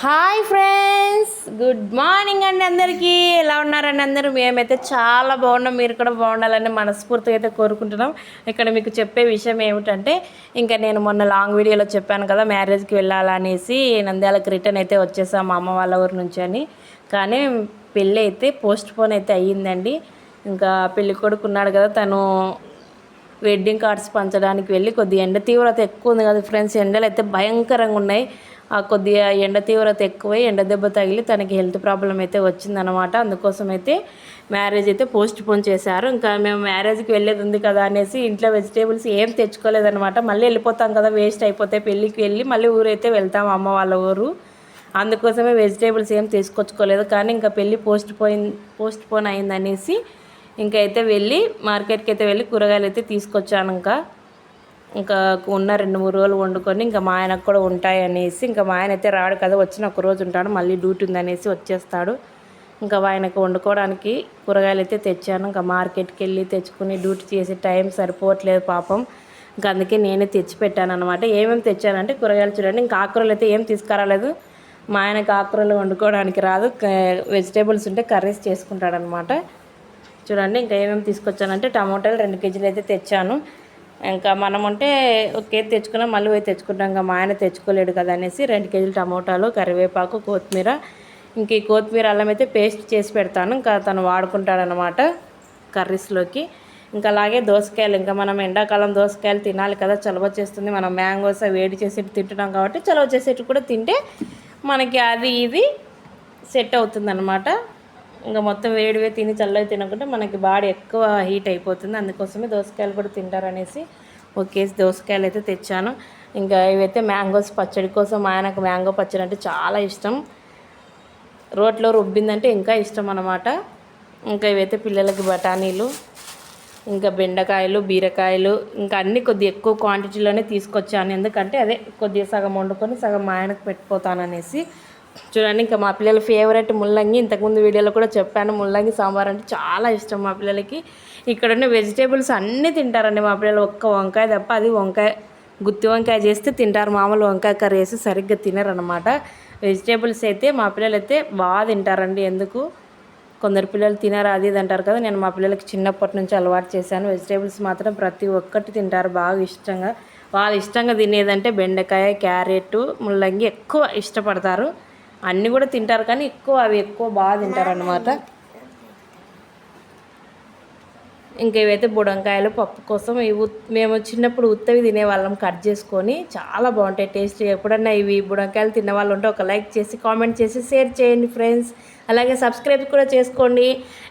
Hi friends good morning అండి అందరికీ. ఎలా ఉన్నారండి అందరూ? మేమైతే చాలా బాగున్నాం. మీరు కూడా బాగుండాలని మనస్ఫూర్తిగా అయితే కోరుకుంటున్నాం. ఇక్కడ మీకు చెప్పే విషయం ఏమిటంటే ఇంకా నేను మొన్న లాంగ్ వీడియోలో చెప్పాను కదా మ్యారేజ్కి వెళ్ళాలనేసి నంద్యాలకు రిటర్న్ అయితే వచ్చేసాం మా అమ్మ వాళ్ళ ఊరి నుంచి అని. కానీ పెళ్ళి అయితే పోస్ట్ పోన్ అయితే అయ్యిందండి. ఇంకా పెళ్ళి కొడుకు ఉన్నాడు కదా తను వెడ్డింగ్ కార్డ్స్ పంచడానికి వెళ్ళి కొద్దిగా ఎండ తీవ్రత ఎక్కువ ఉంది కదా ఫ్రెండ్స్. ఎండలు అయితే భయంకరంగా ఉన్నాయి. కొద్దిగా ఎండ తీవ్రత ఎక్కువై ఎండ దెబ్బ తగిలి తనకి హెల్త్ ప్రాబ్లం అయితే వచ్చిందనమాట అందుకోసం అయితే మ్యారేజ్ అయితే పోస్ట్ పోన్ చేశారు. ఇంకా మేము మ్యారేజ్కి వెళ్ళేది ఉంది కదా అనేసి ఇంట్లో వెజిటేబుల్స్ ఏం తెచ్చుకోలేదనమాట మళ్ళీ వెళ్ళిపోతాం కదా వేస్ట్ అయిపోతే పెళ్ళికి వెళ్ళి మళ్ళీ ఊరైతే వెళ్తాం అమ్మ వాళ్ళ ఊరు. అందుకోసమే వెజిటేబుల్స్ ఏం తీసుకొచ్చుకోలేదు. కానీ ఇంకా పెళ్ళి పోస్ట్ పోయిన్ పోస్ట్ పోన్ అయిందనేసి ఇంకైతే అయితే వెళ్ళి మార్కెట్కి అయితే వెళ్ళి కూరగాయలు అయితే తీసుకొచ్చాను ఇంకా. ఇంకా ఉన్న రెండు మూడు రోజులు వండుకొని ఇంకా మా ఆయనకు కూడా ఉంటాయి అనేసి ఇంకా మా ఆయన అయితే రాడు కదా వచ్చిన ఒక రోజు ఉంటాడు మళ్ళీ డ్యూటీ ఉందనేసి వచ్చేస్తాడు. ఇంకా ఆయనకు వండుకోవడానికి కూరగాయలు అయితే తెచ్చాను. ఇంకా మార్కెట్కి వెళ్ళి తెచ్చుకుని డ్యూటీ చేసే టైం సరిపోవట్లేదు పాపం. ఇంకా అందుకే నేనే తెచ్చి పెట్టాను అనమాట ఏమేమి తెచ్చానంటే కూరగాయలు చూడండి ఇంకా ఆకుకూరలు అయితే ఏం తీసుకురాలేదు. మా ఆయనకు ఆకుకూరలు వండుకోవడానికి రాదు. వెజిటేబుల్స్ ఉంటే కర్రీస్ చేసుకుంటాడనమాట చూడండి ఇంకా ఏమేమి తీసుకొచ్చానంటే టమాటాలు రెండు కేజీలు అయితే తెచ్చాను. ఇంకా మనం ఉంటే ఒకే తెచ్చుకున్నాం మళ్ళీ పోయి తెచ్చుకుంటాం. ఇంకా మా ఆయన తెచ్చుకోలేడు కదా అనేసి రెండు కేజీలు టమోటాలు కరివేపాకు కొత్తిమీర. ఇంక ఈ కొత్తిమీర అల్లం అయితే పేస్ట్ చేసి పెడతాను. ఇంకా తను వాడుకుంటాడనమాట కర్రీస్లోకి. ఇంకా అలాగే దోసకాయలు ఇంకా మనం ఎండాకాలం దోసకాయలు తినాలి కదా చలవ చేస్తుంది. మనం మ్యాంగోస్ వేడి చేసేటి తింటున్నాం కాబట్టి చలవ చేసేటి కూడా తింటే మనకి అది ఇది సెట్ అవుతుంది ఇంకా మొత్తం వేడివే తిని చల్లవి తినకుంటే మనకి బాడీ ఎక్కువ హీట్ అయిపోతుంది. అందుకోసమే దోసకాయలు కూడా తింటారనేసి ఒక కేజీ దోసకాయలు అయితే తెచ్చాను. ఇంకా ఇవైతే మ్యాంగోస్ పచ్చడి కోసం ఆయనకు మ్యాంగో పచ్చడి అంటే చాలా ఇష్టం. రోట్లో రుబ్బిందంటే ఇంకా ఇష్టం అనమాట ఇంకా ఇవైతే పిల్లలకి బఠానీలు ఇంకా బెండకాయలు బీరకాయలు ఇంకా అన్నీ కొద్దిగా ఎక్కువ క్వాంటిటీలోనే తీసుకొచ్చాను. ఎందుకంటే అదే కొద్దిగా సగం వండుకొని సగం మా ఆయనకు పెట్టిపోతాననేసి చూడండి ఇంకా మా పిల్లల ఫేవరెట్ ముల్లంగి. ఇంతకుముందు వీడియోలో కూడా చెప్పాను ముల్లంగి సాంబార్ అంటే చాలా ఇష్టం మా పిల్లలకి. ఇక్కడ ఉన్న వెజిటేబుల్స్ అన్నీ తింటారండి మా పిల్లలు. ఒక్క వంకాయ తప్ప అది వంకాయ గుత్తి వంకాయ చేస్తే తింటారు. మామూలు వంకాయ కర్రీ వేసి సరిగ్గా తినరనమాట వెజిటేబుల్స్ అయితే మా పిల్లలు అయితే బాగా తింటారండి. ఎందుకు? కొందరు పిల్లలు తినరు అది ఇది అంటారు కదా. నేను మా పిల్లలకి చిన్నప్పటి నుంచి అలవాటు చేశాను. వెజిటేబుల్స్ మాత్రం ప్రతి ఒక్కటి తింటారు బాగా ఇష్టంగా. వాళ్ళు ఇష్టంగా తినేదంటే బెండకాయ క్యారెట్ ముల్లంగి ఎక్కువ ఇష్టపడతారు. అన్నీ కూడా తింటారు కానీ ఎక్కువ అవి ఎక్కువ బాగా తింటారు అనమాట ఇంకా ఇవైతే బుడంకాయలు పప్పు కోసం ఇవి మేము చిన్నప్పుడు ఉత్తవి తినేవాళ్ళం కట్ చేసుకొని. చాలా బాగుంటాయి టేస్ట్ ఎప్పుడన్నా ఇవి బుడంకాయలు తిన్న వాళ్ళు ఉంటే ఒక లైక్ చేసి కామెంట్ చేసి షేర్ చేయండి ఫ్రెండ్స్. అలాగే సబ్స్క్రైబ్ కూడా చేసుకోండి.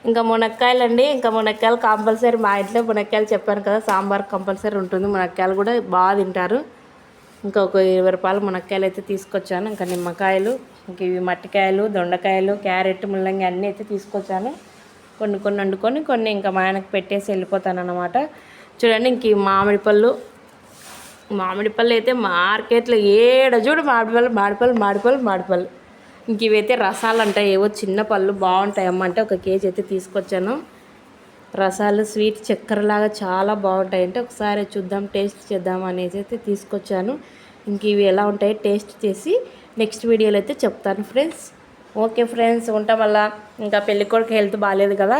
ఇంకా మునక్కాయలు అండి ఇంకా మునక్కాయలు కంపల్సరీ మా ఇంట్లో మునక్కాయలు చెప్పాను కదా సాంబార్ కంపల్సరీ ఉంటుంది. మునక్కాయలు కూడా బాగా తింటారు. ఇంకా ఒక ఇరవై రూపాయలు మునక్కాయలు అయితే తీసుకొచ్చాను. ఇంకా నిమ్మకాయలు ఇంక ఇవి మట్టికాయలు దొండకాయలు క్యారెట్ ముల్లంగి అన్నీ అయితే తీసుకొచ్చాను. కొన్ని కొన్ని వండుకొని కొన్ని ఇంకా మా ఆయనకు పెట్టేసి వెళ్ళిపోతాను అనమాట చూడండి ఇంక ఈ మామిడి పళ్ళు. మామిడి పళ్ళు అయితే మార్కెట్లో ఏడ చూడు మామిడి పళ్ళు మామిడిపళ్ళు మామిడి పళ్ళు ఇంక ఇవైతే రసాలు అంటాయి ఏవో చిన్న పళ్ళు బాగుంటాయి అమ్మ అంటే ఒక కేజీ అయితే తీసుకొచ్చాను. రసాలు స్వీట్ చక్కెరలాగా చాలా బాగుంటాయి అంటే ఒకసారి చూద్దాం టేస్ట్ చేద్దాం అనేసి అయితే తీసుకొచ్చాను. ఇంక ఇవి ఎలా ఉంటాయి టేస్ట్ చేసి నెక్స్ట్ వీడియోలో అయితే చెప్తాను ఫ్రెండ్స్. ఓకే ఫ్రెండ్స్ ఉంటాం వల్ల ఇంకా పెళ్ళికొడుకు హెల్త్ బాగాలేదు కదా.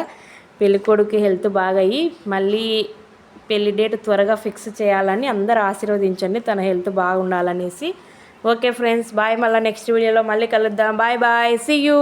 పెళ్ళికొడుకు హెల్త్ బాగా అయ్యి మళ్ళీ పెళ్ళి డేట్ త్వరగా ఫిక్స్ చేయాలని అందరు ఆశీర్వదించండి తన హెల్త్ బాగుండాలనేసి. ఓకే ఫ్రెండ్స్ బాయ్ మళ్ళీ నెక్స్ట్ వీడియోలో మళ్ళీ కలుద్దాం. Bye bye see you.